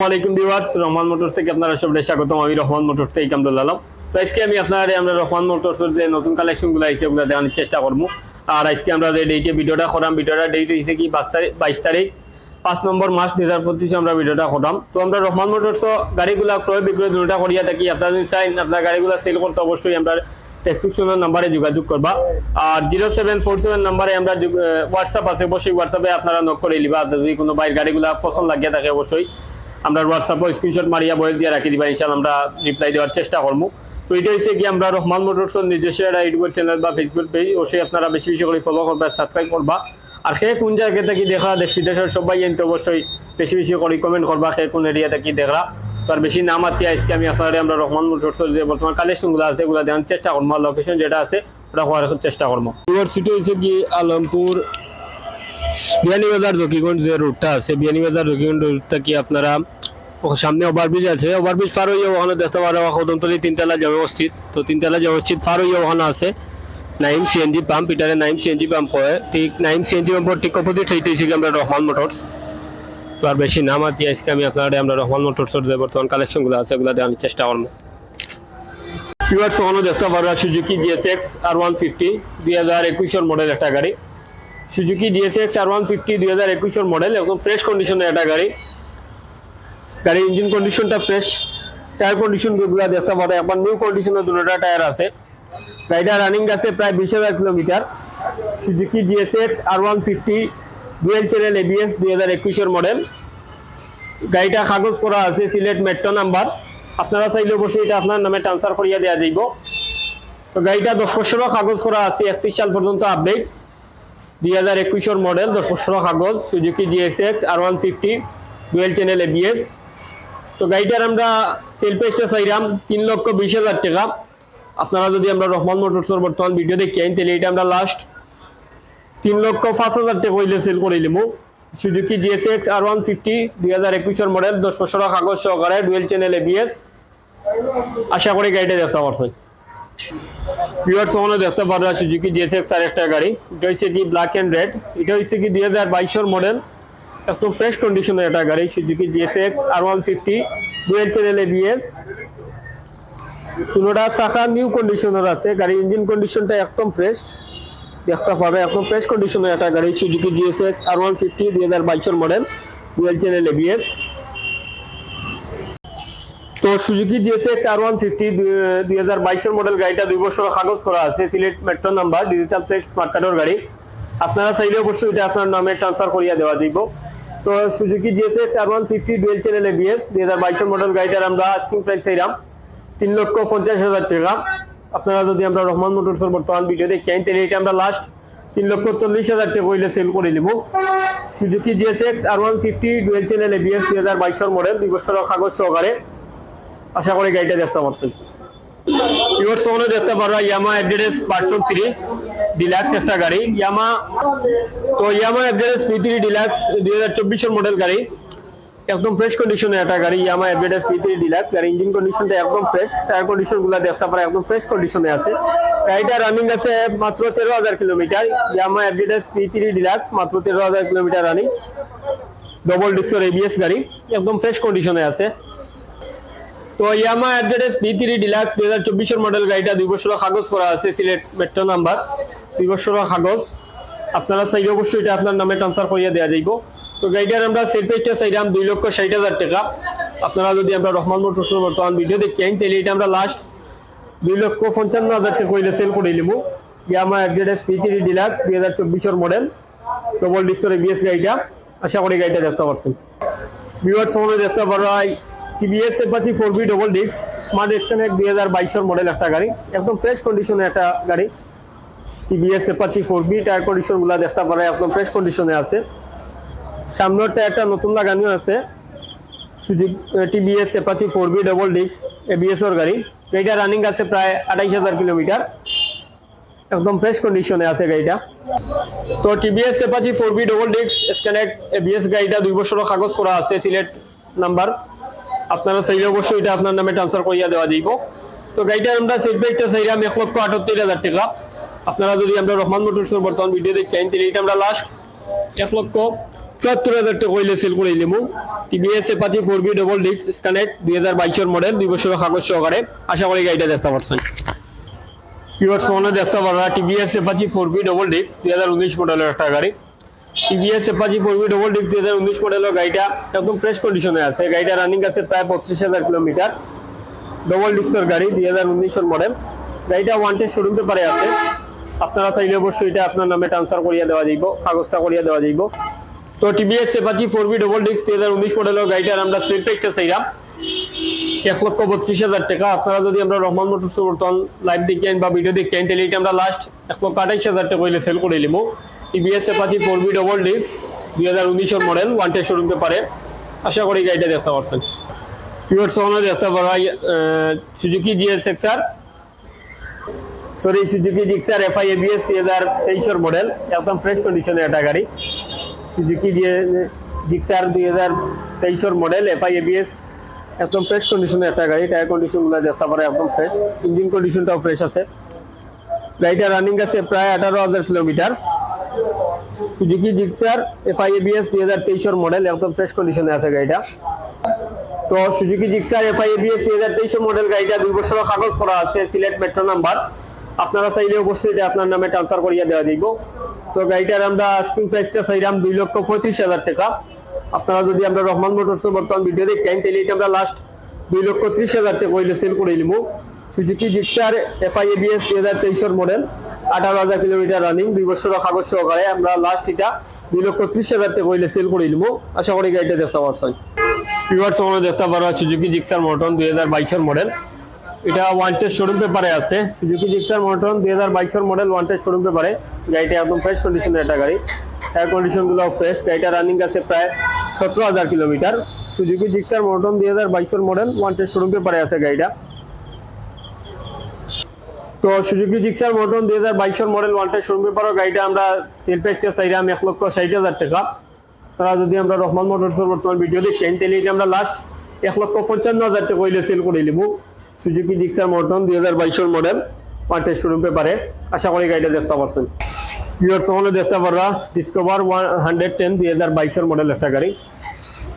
আসসালামাইকুম viewers Rahman motors থেকে আপনারা আমি রহমান মোটরস থেকে আলম। তো আজকে আমি আপনার আমরা রহমান মোটরসের যে নতুন কালেকশনগুলো আছে, ওগুলো দেখানোর চেষ্টা করব। আর আজকে আমরা যে ডেটে ভিডিওটা করাম, ভিডিওটা ডেট হয়েছে কি পাঁচ তারিখ, বাইশ তারিখ, পাঁচ নম্বর মাস দুই হাজার পঁচিশে আমরা ভিডিওটা করাম। তো আমরা রহমান মোটরস গাড়িগুলা ক্রয় বিক্রয় দুটা করিয়া থাকি। আপনারা যদি চাইন আপনার গাড়িগুলা সেল করতে অবশ্যই আমরা ডেসক্রিপশনের নাম্বারে যোগাযোগ করবা। আর জিরো সেভেন ফোর সেভেন নাম্বারে আমরা হোয়াটসঅ্যাপ আছে। অবশ্যই হোয়াটসঅ্যাপে আপনারা নক করে নিবা। যদি কোনো বাইরের গাড়িগুলা পছন্দ লাগিয়ে থাকে, অবশ্যই আমরা হোয়াটসঅ্যাপে স্ক্রিনশট মারিয়া বয়েল দিয়ে রাখি দিবা ইনশাল আমরা রিপ্লাই দেওয়ার চেষ্টা করব তো এটা হচ্ছে কি, আমরা রহমান মোটরসের নিজস্ব একটা ইউটিউব চ্যানেল বা ফেসবুক পেজ অবশ্যই আপনারা বেশি বেশি করে ফলো করবা সাবস্ক্রাইব করবা। আর সে কোন জায়গা থেকে দেখা, দেশ বিদেশের সবাই এনতে অবশ্যই বেশি বেশি করে কমেন্ট করবা সে কোন এরিয়া থেকে দেখা। তো আর বেশি নাম আত্মীয় আজকে আমি আপনারা আমরা রহমান মোটরসের যে বর্তমান কালেকশনগুলো আছে, এগুলো দেওয়ার চেষ্টা করব লোকেশন যেটা আছে, ওটা হওয়ার চেষ্টা করব ইউনিভার্সিটি হচ্ছে কি, আলমপুর বিয়ানীবাজার জকিগঞ্জ যে রুটটা আছে বিয়ানীবাজার জকিগঞ্জ রুটটা কি আপনারা সামনে ওভারব্রিজ আছে? ওভারব্রিজ পার হইয়া ওখানে দেখতে পারো কদমতলি তিনতলা জমি মসজিদ তো তিনতলা জমি মসজিদ পার হইয়া ওখানে আছে নাইম সিএনজি পাম্প এটারে নাইম সিএনজি পাম্প হয় ঠিক নাইম সিএনজি পাম্পর ঠিক অপোজিট হইতে হয়েছে আমরা রহমান মোটরস তো আর বেশি নাম আতি আজকে আমি আপনারা আমরা রহমান মোটরসের যে বর্তমান কালেকশনগুলো আছে এগুলো দেওয়ার চেষ্টা করব। পিওর সোহানো দেখতে পারো, Suzuki GSX R one fifty দুই হাজার একুশের মডেল একটা গাড়ি। Suzuki GSX R one fifty দুই হাজার একুশের মডেল একদম ফ্রেশ কন্ডিশনের একটা গাড়ি। গাড়ির ইঞ্জিন কন্ডিশনটা ফ্রেশ টায়ার কন্ডিশনগুলো দেখতে পারো। এখন নিউ কন্ডিশনের দুটোটা টায়ার আছে। গাড়িটা রানিং আছে প্রায় বিশ হাজার kilometre. Suzuki GSX R one fifty dual channel ABS দুই হাজার একুশের মডেল গাড়িটা কাগজ করা আছে, সিলেট মেট্রো নাম্বার আপনারা চাইলে অবশ্যই এটা আপনার নামে ট্রান্সফার করিয়া দেওয়া যাইব। তো গাড়িটা দশ বছরও কাগজ করা আছে, একত্রিশ সাল পর্যন্ত আপডেট দুই হাজার একুশের মডেল দশ বছরও কাগজ Suzuki GSX R one fifty dual channel ABS তো গাড়িটার আমরা সেল পেজটা চাইলাম তিন লক্ষ বিশ হাজার টাকা। আপনারা যদি আমরা রহমান মোটরসের বর্তমান ভিডিও দেখি, আইন তাহলে এটা আমরা লাস্ট তিন লক্ষ পাঁচ হাজার টাকা হইলে সেল করে নিবো Suzuki GSX R one fifty দুই হাজার একুশের মডেল দশ বছর কাগজ সহকারে ডুয়েল চ্যানেল এবিএস আশা করি গাড়িটা দেখতে পারছেন। পিওর সোহনো দেখতে পারবেন সুজুকি জিএসএক্স আর একটা গাড়ি। এটা হচ্ছে কি ব্ল্যাক অ্যান্ড রেড এটা হচ্ছে কি দুই হাজার মডেল একদম ফ্রেশ কন্ডিশনের একটা গাড়ি Suzuki GSX R one fifty dual channel ABS দুটোটা শাখা নিউ কন্ডিশনের আছে। গাড়ির ইঞ্জিন কন্ডিশনটা একদম ফ্রেশ দেখতে পাবে, একদম ফ্রেশ কন্ডিশনের একটা গাড়ি Suzuki GSX R one fifty দুই হাজার বাইশের মডেল ডুয়েল চ্যানেল এবিএস তো Suzuki GSX R one fifty দুই হাজার বাইশের মডেল গাড়িটা দুই বছর কাগজ করা আছে। Sylhet metro number digital plate smart কার্ডের গাড়ি। আপনারা চাইলে অবশ্যই এটা আপনার নামে ট্রান্সফার করিয়া দেওয়া যাইব। তো Suzuki GSX R one fifty dual channel ABS দুই হাজার বাইশের মডেল গাড়িটার আমরা আস্কিং প্রাইস চাইলাম তিন লক্ষ পঞ্চাশ হাজার টাকা। আপনারা যদি আমরা রহমান মোটরসের বর্তমান ভিডিও দেখি তাহলে এটা আমরা লাস্ট তিন লক্ষ চল্লিশ হাজার টাকা হইলে সেল করে নিব। Suzuki GSX R one fifty dual channel ABS দুই হাজার বাইশের মডেল দুই বছরের কাগজ সহকারে। আশা করি গাড়িটা দেখতে পারছেন ইউর সোনে দেখতে পারবা ইয়ামা এফডিএস পাঁচশো থ্রি ডিলাক্স একটা গাড়ি। ইয়ামা তো Yamaha FDS P three deluxe দুই হাজার চব্বিশের মডেল গাড়ি। একদম ফ্রেশ কন্ডিশনে একটা গাড়ি Yamaha FZS P three deluxe গাড়ি ইঞ্জিন কন্ডিশনটা একদম ফ্রেশ টায়ার কন্ডিশনগুলা দেখতে পারা, একদম ফ্রেশ কন্ডিশনে আছে। গাড়িটা রানিং আছে মাত্র তেরো হাজার kilometre. Yamaha FDS P three deluxe মাত্র তেরো হাজার kilometre running double disc ABS গাড়ি, একদম ফ্রেশ কন্ডিশনে আছে। তো ইয়ামা অ্যাড্রেস বি থ্রি ডিলাক্স দুই হাজার চব্বিশের মডেল গাড়িটা দুই বছর কাগজ করা আছে, সিলেট মেট্রো নাম্বার দুই বছর কাগজ। আপনারা চাইলে অবশ্যই এটা আপনার নামে ট্রান্সফার করিয়া দেওয়া যাইব। তো গাড়িটার আমরা সেল পেজটা চাইলাম দুই লক্ষ ষাট হাজার টাকা। আপনারা যদি আমরা রহমান মোটরসের বর্তমান ভিডিও দেখি আইন তাহলে এটা আমরা লাস্ট দুই লক্ষ পঞ্চান্ন হাজার টাকা হইলে সেল করে নিব। ইয়ামা অ্যাড্রেস পি থ্রি ডিলাক্স দুই হাজার চব্বিশের মডেল ডবল ডিক্সর এবিএস গাড়িটা। আশা করি গাড়িটা দেখতে পারছেন। ভিউয়ার সময় দেখতে পারো TVS Apache four V double ডিক্স স্মার্ট এসকানেক্ট দুই হাজার বাইশের মডেল একটা গাড়ি, একদম ফ্রেশ কন্ডিশনে একটা গাড়ি। TVS Apache four B tyre কন্ডিশনগুলো দেখতে পারে, একদম ফ্রেশ কন্ডিশনে আছে। সামনের টায়ারটা নতুন লাগানো আছে। সুযোগ TVS Apache four V double ডিক্স এবিএস এর গাড়ি। গাড়িটা রানিং আছে প্রায় আঠাইশ হাজার কিলোমিটার। একদম ফ্রেশ কন্ডিশনে আছে গাড়িটা। তো TVS Apache four B double ডিক্স স্ক্যানেক্ট এবিএস গাড়িটা দুই বছরের কাগজ করা আছে, সিলেট নাম্বার আপনারা চাইলে অবশ্যই এটা আপনার নামে ট্রান্সফার করিয়া দেওয়া যাইব। তো গাড়িটা আমরা সিট ব্যাগটা চাইলাম এক লক্ষ আটাত্তর হাজার টাকা। আপনারা যদি আমরা রহমান মোটরসের বর্তমান ভিডিও দেখতে চান তাহলে এটা আমরা লাস্ট এক লক্ষ চুয়াত্তর হাজার টাকা কইলে সেল করে নিমু TVS Apache four B double ডিক্স স্কানেট দুই হাজার বাইশের মডেল দুই বছর কাগজ সহকারে। আশা করি গাড়িটা দেখতে পাচ্ছেন পিওর সোনে দেখতে পারবা TVS Apache four B double ডিক্স দুই হাজার উনিশ মডেলের একটা গাড়ি। TVS Apache four B double ডিক্স দুই মডেলের গাড়িটা একদম ফ্রেশ কন্ডিশনে আছে। গাড়িটা রানিং আছে প্রায় বত্রিশ হাজার কিলোমিটার। ডবল ডিক্সের গাড়ি, দুই হাজার উনিশের মডেল গাড়িটা ওয়ান্টেড শোরুম পেপারে আছে। আপনারা চাইলে অবশ্যই এটা আপনার নামে ট্রান্সফার করিয়া দেওয়া যাইব, কাগজটা করিয়া দেওয়া যাইব। তো TVS Apache four V double ডিক্স দুই হাজার উনিশ মডেলের গাড়িটার আমরা সেল প্যাকটা চাইলাম। এক লক্ষ বত্রিশ হাজার টাকা। আপনারা যদি আমরা রহমান মোটরস বর্তমান লাইভ দেখেন বা ভিডিও দেখেন তাহলে এটা আমরা লাস্ট এক লক্ষ আঠাইশ হাজার টাকা সেল করে নিব TVS Apache four V double ডিক্স দুই হাজার উনিশের মডেল ওয়ান্টেড শোরুম পেপারে আশা করি গাড়িটা দেখতে পারছেন পিওর সোনা দেখতে পারা। Suzuki GS XR sorry Suzuki Gixxer FI ABS দুই হাজার তেইশের মডেল একদম ফ্রেশ কন্ডিশনে একটা গাড়ি। সুজুকি জিএ জিক্সার দুই হাজার তেইশের মডেল এফআই এবিএস একদম ফ্রেশ কন্ডিশনে একটা গাড়ি। টায়ার কন্ডিশনগুলো দেখতে পারে, একদম ফ্রেশ ইঞ্জিন কন্ডিশনটাও ফ্রেশ আছে। গাড়িটা রানিং আছে প্রায় আঠারো হাজার kilometre Suzuki Gixxer FI ABS দুই হাজার তেইশের মডেল একদম ফ্রেশ কন্ডিশনে আছে গাড়িটা। তো সুজুকি জিক্সার এফআই এবিএস দুই হাজার তেইশের মডেল গাড়িটা দুই বছরের কাগজ করা আছে সিলেট মেট্রো নাম্বার আপনারা চাইলে অবশ্যই এটা আপনার নামে ট্রান্সফার করিয়া দেওয়া দিব। তো গাড়িটার আমরা স্ক্রিন প্রাইসটা চাইলাম দুই লক্ষ পঁয়ত্রিশ হাজার টাকা। আপনারা যদি আমরা রহমান মোটরস বর্তমান ভিডিও দেখেন তাহলে এটা আমরা লাস্ট দুই লক্ষ ত্রিশ হাজার টাকা সেল করে নিব সুজুকি জিক্সার এফআই এবিএস দুই হাজার তেইশের মডেল আঠারো হাজার কিলোমিটার রানিং দুই বছরের কাগজ সহকারে আমরা লাস্ট এটা দুই লক্ষ ত্রিশ হাজার টাকা হইলে সেল করে নিব। আশা করি গাড়িটা দেখতে পারছেন। পিওর সময় দেখতে পারো সুজুকি জিক্সার মোটন দুই হাজার বাইশের মডেল এটা ওয়ান্টেড শোরুম পেপারে আছে। সুজুকি জিক্সার মোটন দুই হাজার বাইশের মডেল ওয়ান্টেড শোরুম পেপারে গাড়িটা একদম ফ্রেশ কন্ডিশনের একটা গাড়ি। টায়ার কন্ডিশনগুলো ফ্রেশ গাড়িটা রানিং আছে প্রায় সতেরো হাজার কিলোমিটার। সুজুকি জিক্সার মোটন দুই হাজার বাইশের মডেল ওয়ান্টেড শোরুম পেপারে আছে গাড়িটা। তো সুজুকি জিক্সার মোটন দুই হাজার বাইশের মডেল ওয়ান্টেড শোরুম পেপারও গাড়িটা আমরা সেল প্রাইসটা চাইলাম এক লক্ষ ষাট হাজার টাকা। তারা যদি আমরা রহমান মোটরসের বর্তমান ভিডিও দেখেন তাহলে এটা আমরা লাস্ট এক লক্ষ পঞ্চান্ন হাজার টাকা হইলে সেল করে নিব। সুজুকি জিক্সার মোটন দুই হাজার বাইশের মডেল ওয়ান্টেড শোরুম পেপারে আশা করি গাড়িটা দেখতে পারছেন। ভিউয়ার সময় দেখতে পারবা ডিসকভার ওয়ান হান্ড্রেড টেন দুই হাজার বাইশের মডেল একটা গাড়ি।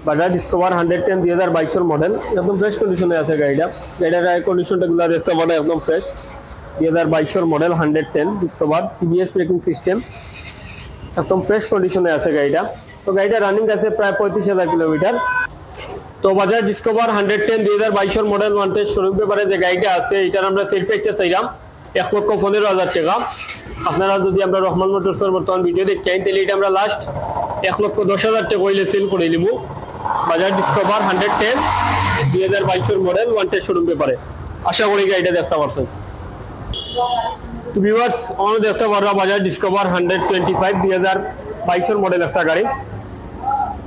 বাজাজ ডিসকভার হান্ড্রেড টেন দুই হাজার বাইশের মডেল একদম ফ্রেশ কন্ডিশনে আছে গাড়িটা। গাড়িটার কন্ডিশনটা গুলো দেখতে পারো একদম ফ্রেশ দুই হাজার বাইশের model hundred ten Discover CBS braking system একদম ফ্রেশ কন্ডিশনে আছে গাড়িটা। তো গাড়িটা রানিং আছে প্রায় পঁয়ত্রিশ হাজার কিলোমিটার। তো বাজার ডিসকভার হান্ড্রেড টেন দুই হাজার বাইশের মডেল ওয়ান্টেড শোরুম পেপারে যে গাড়িটা আছে, এটার আমরা সেল প্যাকটা চাইলাম এক লক্ষ পনেরো হাজার টাকা। আপনারা যদি আমরা রহমান মোটরসের বর্তমান ভিডিও দেখেন, তাহলে এটা আমরা লাস্ট এক লক্ষ দশ হাজার টাকা হইলে সেল করে নিব বাজার ডিসকভার হান্ড্রেড টেন দুই হাজার বাইশের মডেল ওয়ান্টেড শোরুম পেপারে আশা করি গাড়িটা দেখতে পারছেন। তো ভিউয়ার্স আমরা দেখতে পারবা Bajaj Discover hundred twenty five দুই হাজার বাইশের মডেল একটা গাড়ি।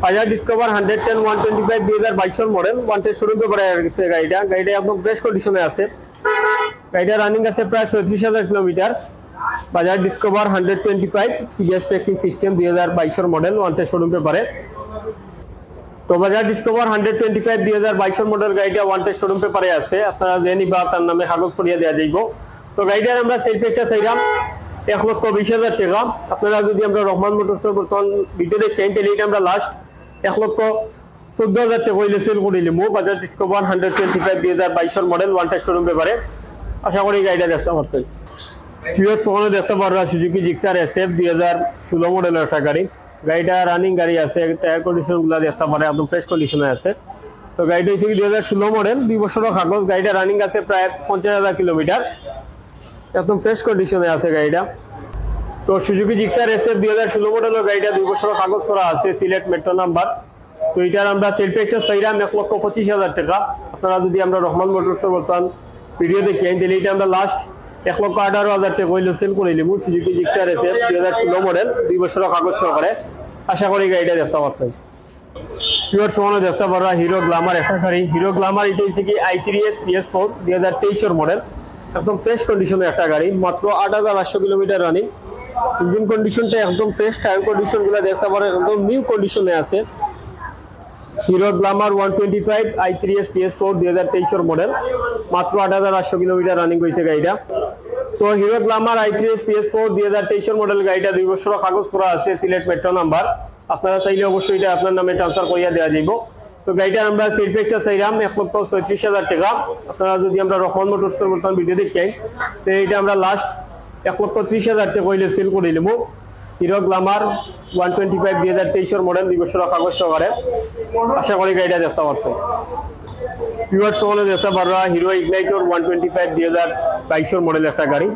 Bajaj Discover hundred ten one twenty five দুই হাজার বাইশের মডেল ওয়ান্টেড শোরুম পেপারে গেছে গাড়িটা। গাড়িটা একদম ফ্রেশ কন্ডিশনে আছে। গাড়িটা রানিং আছে প্রায় ছত্রিশ হাজার kilometre. Bajaj Discover hundred twenty five CBS braking system দুই হাজার বাইশের মডেল ওয়ান্টেড শোরুম পেপারে তো Bajaj Discover hundred twenty five দুই হাজার বাইশের মডেল গাড়িটা ওয়ান্টেড শোরুম পেপারে আছে। আপনারা নিবা, তার নামে কাগজ করিয়া দেওয়া যাইব। তো গাড়িটার আমরা সেল পেজটা চাইলাম এক লক্ষ বিশ হাজার টাকা। আপনারা যদি আমরা রহমান মোটরসের বর্তমান দেখেন তাহলে এটা আমরা লাস্ট এক লক্ষ চোদ্দ হাজার টাকা হইলে সেল করে নিলাম। Bajaj Discover hundred twenty five দুই হাজার বাইশের মডেল ওয়ান্টেড শোরুম পেপারে আশা করি গাড়িটা দেখতে পারছেন। পিওর সোনে দেখতে পারবা সুজুকি জিক্সার এস এফ দুই হাজার ষোলো মডেলের একটা গাড়ি। গাড়িটা রানিং গাড়ি আছে টায়ার কন্ডিশনগুলো দেখতে পারে, একদম ফ্রেশ কন্ডিশনে আছে। তো গাড়িটা হচ্ছে কি দুই হাজার ষোলো মডেল দুই বছরের কাগজ। গাড়িটা রানিং আছে প্রায় পঞ্চাশ হাজার কিলোমিটার। একদম ফ্রেশ কন্ডিশনে আছে গাড়িটা। তো সুজুকি জিক্সার এস এফ দুই হাজার ষোলো মডেলের গাড়িটা দুই বছরের কাগজ করা আছে, সিলেট মেট্রো নাম্বার তো এটার আমরা সেল পেজটা চাইলাম এক লক্ষ পঁচিশ হাজার টাকা। আপনারা যদি আমরা রহমান মোটরসের বর্তমান ভিডিও দেখেন তাহলে এটা আমরা লাস্ট এক লক্ষ আঠারো হাজার টাকা হইলে সেল করে নিব সুজুকি জিক্সার এসে দুই হাজার ষোলো মডেল দুই বছরের কাগজ সহকারে আশা করি গাড়িটা দেখতে পারছেন। পিওর সমানে দেখতে পারা হিরো গ্লামার একটা গাড়ি। হিরো গ্লামার এটা হচ্ছে কি I three S BS four দুই হাজার তেইশের মডেল একদম ফ্রেশ কন্ডিশনের একটা গাড়ি। মাত্র আট হাজার আটশো কিলোমিটার রানিং ইঞ্জিন কন্ডিশনটা একদম ফ্রেশ টায়ার কন্ডিশনগুলো দেখতে পারেন, একদম নিউ কন্ডিশনে আছে। Hero Glamour one twenty five I three S BS four দুই হাজার তেইশের মডেল মাত্র আট হাজার আটশো কিলোমিটার রানিং হয়েছে গাড়িটা। তো Hero Glamour I three S BS four দুই হাজার তেইশের মডেল গাড়িটা দুই বছর কাগজ করা আছে, সিলেট মেট্রো নাম্বার আপনারা চাইলে অবশ্যই এটা আপনার নামে ট্রান্সফার করিয়া দেওয়া যাইব। তো গাড়িটার আমরা সেল প্রাইসটা চাইলাম, এক লক্ষ ছয়ত্রিশ হাজার টাকা। আপনারা যদি আমরা রহমান মোটরসের বর্তমান ভিডিও দেখেন, তো এইটা আমরা লাস্ট এক লক্ষ ত্রিশ হাজার টাকা হইলে সেল করে নিলাম Hero Glamour one twenty five দুই হাজার তেইশের মডেল দুই বছর কাগজ সহকারে। আশা করি গাড়িটা দেখতে পারছেন। ভিউয়ার্স সকলে দেখতে পারবা Hero Ignitor one twenty five দুই হাজার বাইশের মডেল একটা গাড়ি।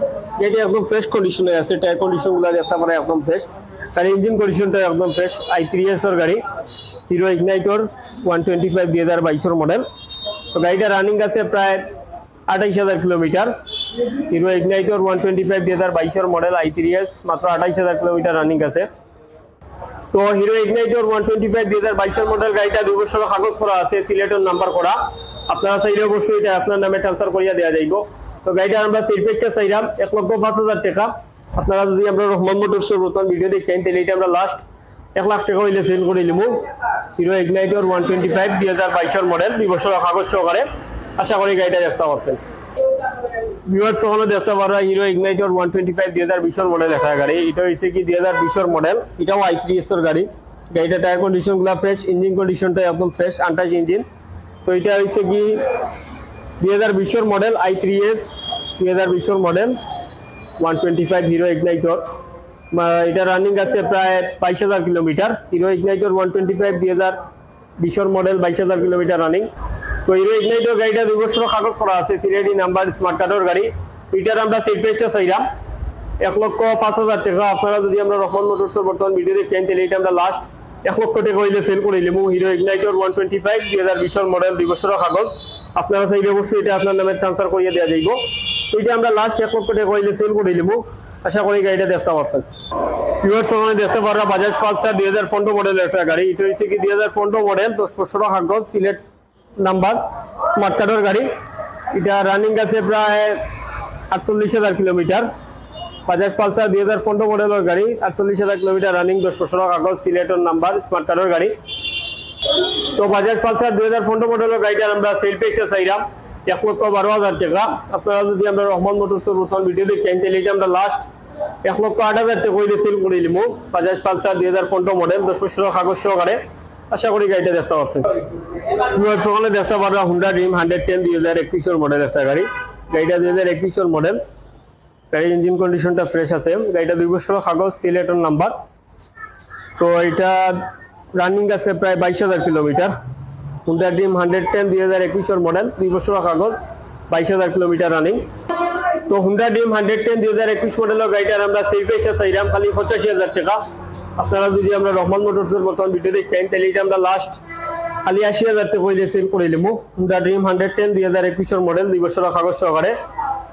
এটি একদম ফ্রেশ কন্ডিশনে আছে টায়ার কন্ডিশনগুলো দেখতে পারে একদম ফ্রেশ আর ইঞ্জিন কন্ডিশনটা একদম ফ্রেশ আই থ্রি এস এর গাড়ি। Hero Ignitor one twenty five দুই হাজার বাইশের মডেল তো গাড়িটা রানিং আছে প্রায় আঠাইশ হাজার kilometre. Hero Ignitor one twenty five দুই হাজার বাইশের মডেল আই থ্রি এস মাত্র আঠাইশ হাজার কিলোমিটার রানিং আছে। তো Hero Ignitor one twenty five দুই হাজার বাইশের মডেল গাড়িটা দুই বছর কাগজ করা আছে, সিলেটের নাম্বার করা। আপনারা চাইলে অবশ্যই এটা আপনার নামে ট্রান্সফার করিয়া দেওয়া যাইব। তো গাড়িটা আমরা সিলফেকটা চাইলাম এক লক্ষ পাঁচ হাজার টাকা। আপনারা যদি আমরা রহমান মোটরসের বর্তমান ভিডিও দেখেন, তাহলে এটা আমরা লাস্ট এক লাখ টাকা হইলে সেল করে নিবো Hero Ignitor one twenty five দুই হাজার বাইশের মডেল দুই বছর কাগজ সহকারে। আশা করি গাড়িটা দেখতে পাচ্ছেন ভিউয়ার্স সকলে দেখতে পারা Hero Ignitor one twenty five দুই হাজার বিশের মডেল একটা গাড়ি। এটা হচ্ছে কি দুই হাজার বিশের মডেল এটাও আই থ্রি এর গাড়ি। গাড়িটা টায়ার কন্ডিশনগুলা ফ্রেশ ইঞ্জিন কন্ডিশনটা একদম ফ্রেশ আনটাচ ইঞ্জিন তো এটা হচ্ছে কি দুই হাজার বিশের মডেল আই থ্রি এস দুই হাজার বিশের model one twenty five Hero Ignitor এটা রানিং আছে প্রায় বাইশ হাজার kilometre. Hero Ignitor one twenty five দুই হাজার বিশের মডেল বাইশ হাজার কিলোমিটার রানিং তো হিরো ইগনাইটর গাড়িটা দুই বছর কাগজ করা আছে সিলেটি নাম্বার স্মার্ট কার্ডের গাড়ি। এটার আমরা সিট প্রাইসটা চাইলাম এক লক্ষ পাঁচ হাজার টাকা। আপনারা যদি আমরা রহমান মোটরসের বর্তমান ভিডিও দেখেন তাহলে এটা আমরা লাস্ট এক লক্ষ টাকা হইলে সেল করে নিলাম Hero Ignitor one twenty five দুই হাজার বিশের মডেল দুই বছরের কাগজ। আপনারা চাইলে অবশ্যই এটা আপনার নামে ট্রান্সফার করিয়ে দেওয়া যাইব। তো এটা আমরা লাস্ট এক লক্ষ টাকা হইলে সেল করে নিলাম আশা করি গাড়িটা দেখতে পারছেন। পিওর সময় দেখতে পারবা বাজাজ পালসার দুই হাজার পনেরো মডেল একটা গাড়ি। এটা হচ্ছে কি দুই হাজার পনেরো মডেল দশ বছর কাগজ সিলেট নাম্বার স্মার্ট কার্ডের গাড়ি। এটা রানিং আছে প্রায় আটচল্লিশ হাজার কিলোমিটার। বাজাজ পালসার দুই হাজার পনেরো মডেলের গাড়ি, আটচল্লিশ হাজার কিলোমিটার রানিং দশ বছর কাগজ সিলেটের নাম্বার স্মার্ট কার্ডের গাড়ি। তো বাজাজ পালসার দুই হাজার পনেরো মডেলের গাড়িটার আমরা সেল পেজটা চাইলাম। এক লক্ষ বারো হাজার টাকা আপনারা যদি আমরা রহমান মোটরসের নতুন ভিডিও দেখেন, তাহলে এটা আমরা লাস্ট এক লক্ষ আট হাজার টাকা হইলে সেল করে নিলাম বাজাজ পালসার দুই হাজার পনেরো মডেল দশ বছর কাগজ সহকারে। আশা করি গাড়িটা দেখতে পাচ্ছেন সকালে দেখতে পারবা হুন্ডা ড্রিম হান্ড্রেড টেন দুই হাজার একুশের মডেল একটা গাড়ি। গাড়িটা দুই হাজার একুশের মডেল গাড়ির ইঞ্জিন কন্ডিশনটা ফ্রেশ আছে। গাড়িটা দুই বছর কাগজ সিলেটের নাম্বার তো এটা রানিং আছে প্রায় বাইশ হাজার kilometre Honda Dream hundred ten দুই হাজার একুশের মডেল দুই বছর কাগজ, বাইশ হাজার কিলোমিটার রানিং তো হুন্ডা ড্রিম হান্ড্রেড টেন দুই হাজার একুশ মডেলের গাড়িটার আমরা সেল পেয়েছে চাইলাম, খালি পঁচাশি হাজার টাকা। আপনারা যদি আমরা রহমান মোটরসের বর্তমান ভিডিও দেখেন, তাহলে এটা আমরা লাস্ট খালি আশি হাজার টাকা হইলে সেল করে নিবো। হুন্ডা ড্রিম হান্ড্রেড টেন দুই হাজার একুশের মডেল দুই বছর কাগজ সহকারে।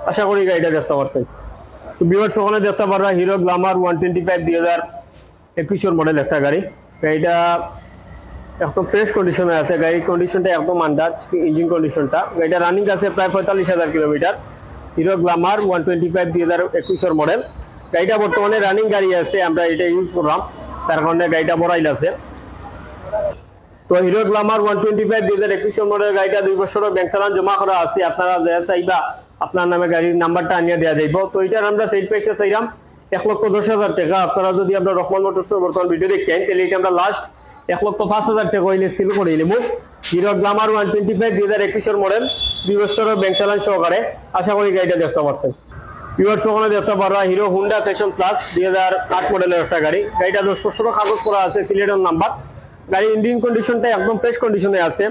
আশা করি গাড়িটা দেখতে পারছেন। তো বিভাগ ওখানে দেখতে পারবা Hero Glamour one twenty five দুই হাজার একুশের মডেল একটা গাড়ি। গাড়িটা একদম ফ্রেশ কন্ডিশনে আছে, গাড়ির কন্ডিশনটা একদম আন্দাজ ইঞ্জিন কন্ডিশনটা গাড়িটা রানিং আছে প্রায় পঁয়তাল্লিশ হাজার kilometre. Hero Glamour one twenty five দুই হাজার একুশের মডেল গাড়িটা বর্তমানে রানিং গাড়ি আছে, আমরা এটা ইউজ করলাম। তার কারণে গাড়িটা বড়াইল আছে। তো Hero Glamour one twenty five দুই হাজার একুশের মডেল গাড়িটা দুই বছরের ব্যাংক চালান জমা করা আছে। আপনারা যে চাইবা আপনার নামে গাড়ির নাম্বারটা আনিয়ে দেওয়া যাইব। তো এটার আমরা সেল প্রাইসটা চাইলাম এক লক্ষ দশ হাজার টাকা। আপনারা যদি আমরা রহমান মোটরসের বর্তমান ভিডিও দেখেন, তাহলে এটা আমরা লাস্ট এক লক্ষ পাঁচ হাজার টাকা হইলে সেল করে নিলাম Hero Glamour one twenty five দুই হাজার একুশের মডেল দুই বছরের ব্যাংক চালান সহকারে। আশা করি গাড়িটা দেখতে পারছেন। ভিউয়ার্স ওখানে দেখতে পারবা হিরো হুন্ডা ফ্যাশন প্লাস দুই হাজার আট মডেলের একটা গাড়ি। গাড়িটা দশ বছর কাগজ করা আছে সিলেটের নাম্বার গাড়ির ইঞ্জিন কন্ডিশনটা একদম ফ্রেশ কন্ডিশনে আছে।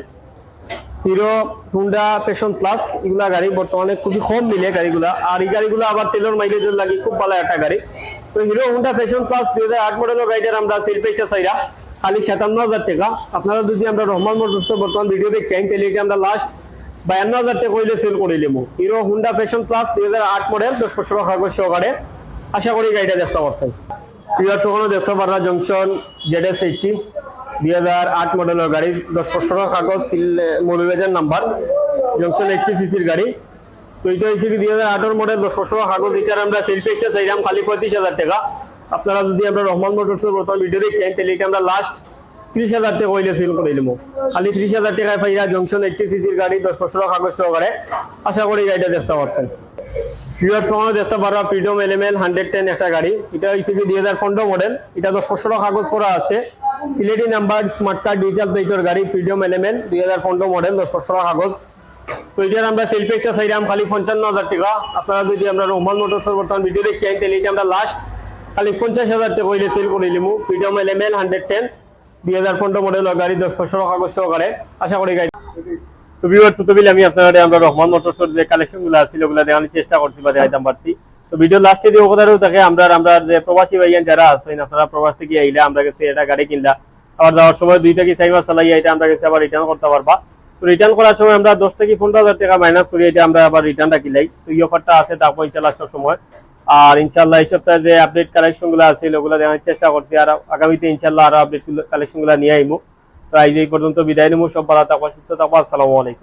হিরো হুন্ডা ফ্যাশন প্লাস এগুলা গাড়ি বর্তমানে খুবই কম মিলে গাড়িগুলা। আর এই গাড়িগুলো আবার তেলের মাইলেজের লাগে খুব ভালো একটা গাড়ি। তো হিরো হুন্ডা ফ্যাশন প্লাস দুই হাজার আট মডেলের গাড়িটার আমরা সেল পেজটা চাইরা খালি সাতান্ন হাজার টাকা। আপনারা যদি আমরা রহমান মোটরসের বর্তমান ভিডিও দেখেন, তাহলে এটা আমরা লাস্ট বায়ান্ন হাজার টাকা হইলে সেল করে নেব হিরো হুন্ডা ফ্যাশন প্লাস দুই হাজার আট মডেল দশ বছর কাগজ সহকারে আশা করি গাড়িটা দেখতে পারছেন। প্রিয়ার ওখানে দেখতে পারা জংশন জেড এস এইটটি দুই হাজার আট মডেলের গাড়ি, দশ বছর কাগজ মৌলবাজার নাম্বার জংশন এইটটি সিসির গাড়ি। তো এটা হচ্ছে কি দুই হাজার আটের মডেল দশ বছর কাগজ এটার আমরা সেল পেজটা চাইলাম খালি পঁয়ত্রিশ হাজার টাকা। আপনারা যদি আমরা রহমান মোটরসের বর্তমান ভিডিও দেখেন, তাহলে এটা আমরা লাস্ট ত্রিশ হাজার টাকা হইলে সেল করে দিলাম খালি ত্রিশ হাজার টাকায় পাইয়া জংশন এইটটি সিসির গাড়ি দশ বছর কাগজ সহকারে। আশা করি গাড়িটা দেখতে পারছেন। ভিউয়ার সময় দেখতে পারো ফ্রিডম এলিমেন্ট হান্ড্রেড টেন একটা গাড়ি। এটা হচ্ছে কি দুই হাজার পনেরো মডেল এটা দশ ষষ্ঠ কাগজ করা আছে। Sylheti number smart card digital প্লেটের গাড়ি ফ্রিডম এলিমেন্ট দুই হাজার পনেরো মডেল দশ ষষ্ঠ কাগজ তো এটার আমরা সেল পেজটা চাইলাম, খালি পঞ্চান্ন হাজার টাকা। আপনারা যদি আমরা রহমান মোটরসের বর্তমান ভিডিও আইন তাহলে এটা আমরা লাস্ট খালি পঞ্চাশ হাজার টাকা হইলে সেল করে নিলাম ফ্রিডম এলিমেন্ট হান্ড্রেড টেন দুই হাজার পনেরো মডেল গাড়ি, দশ ষষ্ঠ কাগজ সহকারে। আশা করি গাড়ি তো ভিউয়ার্স তো বিল আমি আমরা রহমান যে কালেকশনগুলো আছে ওগুলো চেষ্টা করছি বা দেখাইতাম পারছি। তো ভিডিও লাস্টে দিয়ে থাকে আমরা আমরা যে প্রবাসী ভাইয়ান যারা আছেন, আপনারা প্রবাস থেকে আইলে আমরা কাছে এটা গাড়ি কিনলা। আবার যাওয়ার সময় দুই থেকে চার চালাই এটা আমরা কাছে আবার রিটার্ন করতে পারবা। তো রিটার্ন করার সময় আমরা দশ থেকে পনেরো হাজার টাকা মাইনাস করি এটা আমরা আবার রিটার্নটা কিলাই তো এই অফারটা আছে, তারপর সব সময় আর ইনশাল্লাহ এই সপ্তাহে যে আপডেট কালেকশনগুলো আছে ওগুলো দেওয়ার চেষ্টা করছি। আর আগামীতে ইনশাল্লাহ আরও আপডেট কালেকশনগুলো নিয়ে আইবো তো এই পর্যন্ত বিদায় নেব সব ভালো থাকব, সুস্থ থাকব। আসসালামু আলাইকুম।